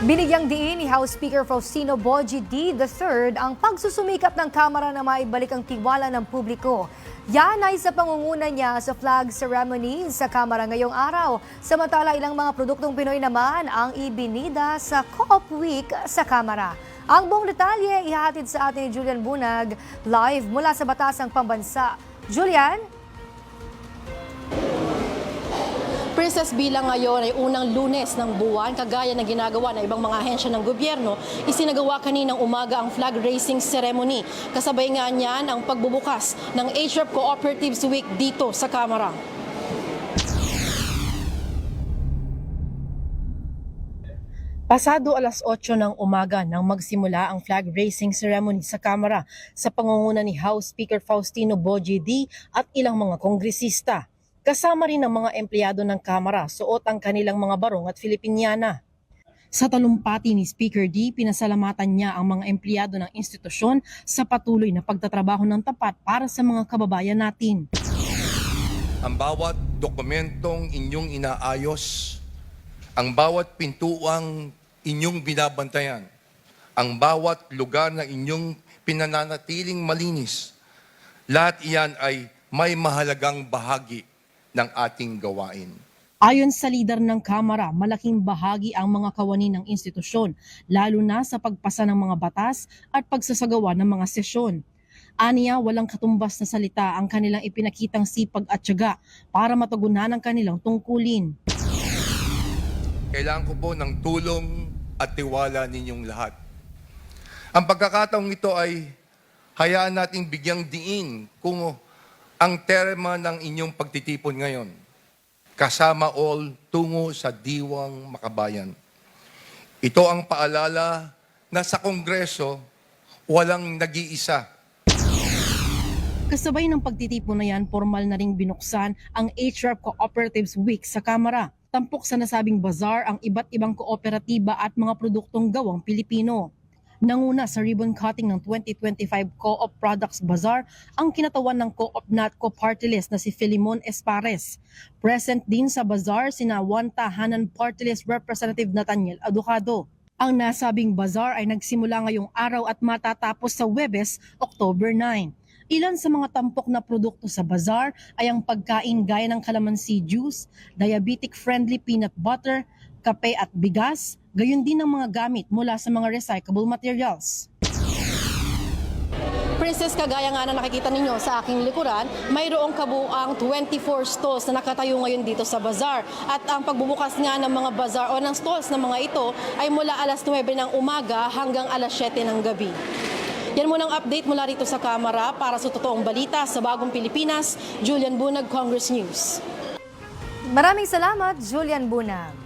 Binigyang diin ni House Speaker Faustino Boji D. III ang pagsusumikap ng Kamara na maibalik ang tiwala ng publiko. Yan ay sa pangunguna niya sa flag ceremony sa Kamara ngayong araw. Samantala ilang mga produktong Pinoy naman ang ibinida sa Co-op Week sa Kamara. Ang buong detalye ihahatid sa atin ni Julian Bunag live mula sa Batasang Pambansa. Julian? Princess bilang ngayon ay unang lunes ng buwan, kagaya ng ginagawa ng ibang mga ahensya ng gobyerno, isinagawa kaninang umaga ang flag raising ceremony. Kasabay nga niyan ang pagbubukas ng HREP Cooperatives Week dito sa Kamara. Pasado alas 8 ng umaga nang magsimula ang flag raising ceremony sa Kamara sa pangunguna ni House Speaker Faustino Boji D at ilang mga kongresista. Kasama rin ang mga empleyado ng Kamara suot ang kanilang mga barong at Filipiniana. Sa talumpati ni Speaker D, pinasalamatan niya ang mga empleyado ng institusyon sa patuloy na pagtatrabaho ng tapat para sa mga kababayan natin. ang bawat dokumentong inyong inaayos, ang bawat pintuang inyong binabantayan, ang bawat lugar na inyong pinananatiling malinis, lahat iyan ay may mahalagang bahagi ng ating gawain. Ayon sa lider ng Kamara, malaking bahagi ang mga kawani ng institusyon, lalo na sa pagpasa ng mga batas at pagsasagawa ng mga sesyon. Aniya, walang katumbas na salita ang kanilang ipinakitang sipag at tiyaga para matugunan ang kanilang tungkulin. Kailangan ko po ng tulong at tiwala ninyong lahat. Ang pagkakataong ito ay hayaan nating bigyang diin kung ang terma ng inyong pagtitipon ngayon. Kasama all tungo sa diwang makabayan. Ito ang paalala na sa Kongreso walang nag-iisa. Kasabay ng pagtitipon na yan, formal na ring binuksan ang HREP Cooperatives Week sa Kamara. Tampok sa nasabing bazaar ang iba't ibang kooperatiba at mga produktong gawang Pilipino. Nanguna sa ribbon cutting ng 2025 Co-op Products Bazaar ang kinatawan ng Co-op Natco Party List na si Filimon Espares. Present din sa bazaar sina Juan Tahanan Party List Representative Nathaniel Aducado. Ang nasabing bazaar ay nagsimula ngayong araw at matatapos sa Webes, October 9. Ilan sa mga tampok na produkto sa bazaar ay ang pagkain gaya ng calamansi juice, diabetic-friendly peanut butter, kape at bigas, gayon din ang mga gamit mula sa mga recyclable materials. Princess, kagaya nga na nakikita ninyo sa aking likuran, mayroong kabuang 24 stalls na nakatayo ngayon dito sa bazaar. At ang pagbubukas nga ng mga bazaar o ng stalls ng mga ito ay mula alas 9 ng umaga hanggang alas 7 ng gabi. Yan muna ang update mula rito sa Kamara para sa totoong balita sa Bagong Pilipinas. Julian Bunag, Congress News. Maraming salamat, Julian Bunag.